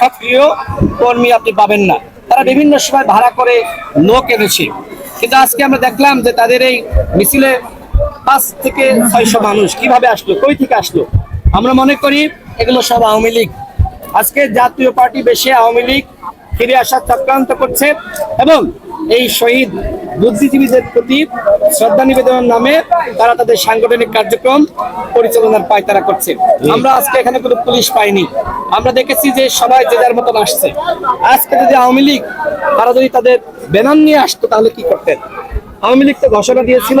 সক্রিয় কর্মী আপনি পাবেন না। তারা বিভিন্ন সময় ভাড়া করে লোক এনেছে। কিন্তু আজকে আমরা দেখলাম যে তাদের এই মিছিলে পাঁচ থেকে ছয়শো মানুষ কীভাবে আসলো, কই থেকে আসলো? আমরা মনে করি এগুলো সব আওয়ামী লীগ। আজকে জাতীয় পার্টি বেশি আওয়ামী লীগ ফিরে আসার চক্রান্ত করছে এবং এই শহীদ বুদ্ধিজীবীদের প্রতি শ্রদ্ধা নিবেদনের নামে তারা তাদের সাংগঠনিক কার্যক্রম পরিচালনার পায়তারা করছে। আমরা আজকে এখানে কোনো পুলিশ পাইনি। আমরা দেখেছি যে সবাই যে যার মতন আসছে। আজকে যদি আওয়ামী লীগ তারা যদি তাদের ব্যানার নিয়ে আসতো তাহলে কি করতেন? আওয়ামী লীগ তো ঘোষণা দিয়েছিল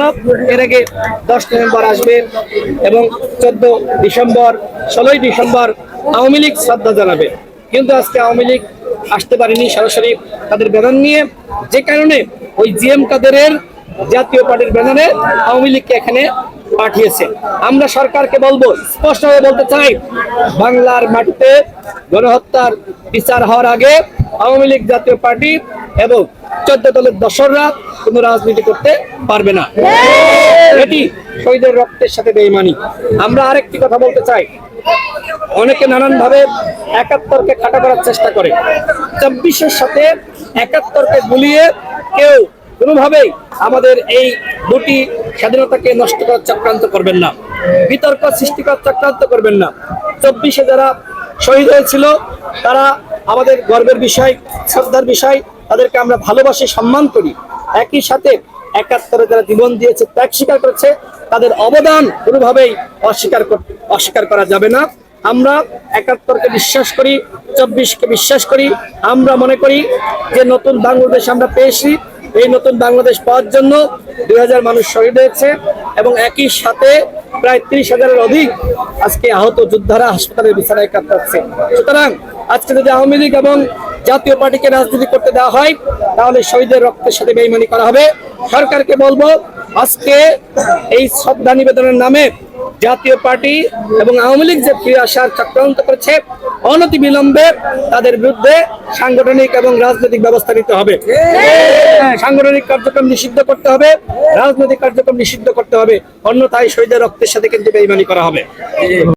এর আগে দশ নভেম্বর আসবে এবং চোদ্দ ডিসেম্বর ষোলোই ডিসেম্বর আওয়ামী লীগ শ্রদ্ধা জানাবে। কিন্তু আজকে আওয়ামী লীগ আসতে পারেনি সরাসরি তাদের ব্যানার নিয়ে। যে কারণে ওই জিএম কাদেরের জাতীয় পার্টির ব্যানারে আওয়ামী লীগকে এখানে পাঠিয়েছে। আমরা সরকারকে বলব, স্পষ্টভাবে বলতে চাই, বাংলার মাটিতে গণহত্যার বিচার হওয়ার আগে আওয়ামী লীগ জাতীয় পার্টি এবং চোদ্দ দলের দশররা কোনো রাজনীতি করতে পারবে না। এটি শহীদের রক্তের সাথে বেইমানি। আমরা আরেকটি কথা বলতে চাই অনেকে নানান ভাবে একাত্তরকে খাটা করার চেষ্টা করে। চব্বিশের সাথে একাত্তরকে গুলিয়ে কেউ কোনোভাবেই আমাদের এই দুটি স্বাধীনতাকে নষ্ট করার চক্রান্ত করবেন না। বিতর্ক সৃষ্টি করার চক্রান্ত করবেন না। চব্বিশে যারা শহীদ হয়েছিল, তারা আমাদের গর্বের বিষয়, শ্রদ্ধার বিষয়, তাদেরকে আমরা ভালোবাসি, সম্মান করি। একই সাথে একাত্তরে যারা জীবন দিয়েছে, ত্যাগ স্বীকার করেছে, তাদের অবদান কোনোভাবেই অস্বীকার কর- অস্বীকার করা যাবে না। আমরা একাত্তরকে বিশ্বাস করি, চব্বিশকে বিশ্বাস করি। আমরা মনে করি যে নতুন বাংলাদেশ আমরা পেয়েছি। এই নতুন বাংলাদেশ পাওয়ার জন্য দুই হাজার মানুষ শহীদ হয়েছে এবং একই সাথে প্রায় ত্রিশ হাজারের অধিক আজকে আহত যোদ্ধারা হাসপাতালের বিছানায় কাটাচ্ছে সুতরাং আজকে যদি আওয়ামী লীগ এবং জাতীয় পার্টিকে রাজনীতি করতে দেওয়া হয়, তাহলে শহীদের রক্তের সাথে বেইমানি করা হবে। সরকারকে বলব, আজকে এই শ্রদ্ধা নিবেদনের নামে জাতীয় পার্টি এবং আওয়ামী লীগ যে ফিরে আসার চক্রান্ত করেছে, অনতি বিলম্বে তাদের বিরুদ্ধে সাংগঠনিক এবং রাজনৈতিক ব্যবস্থা নিতে হবে। সাংগঠনিক কার্যক্রম নিষিদ্ধ করতে হবে, রাজনৈতিক কার্যক্রম নিষিদ্ধ করতে হবে। অন্যথায় শহীদের রক্তের সাথে কিন্তু বেইমানি করা হবে।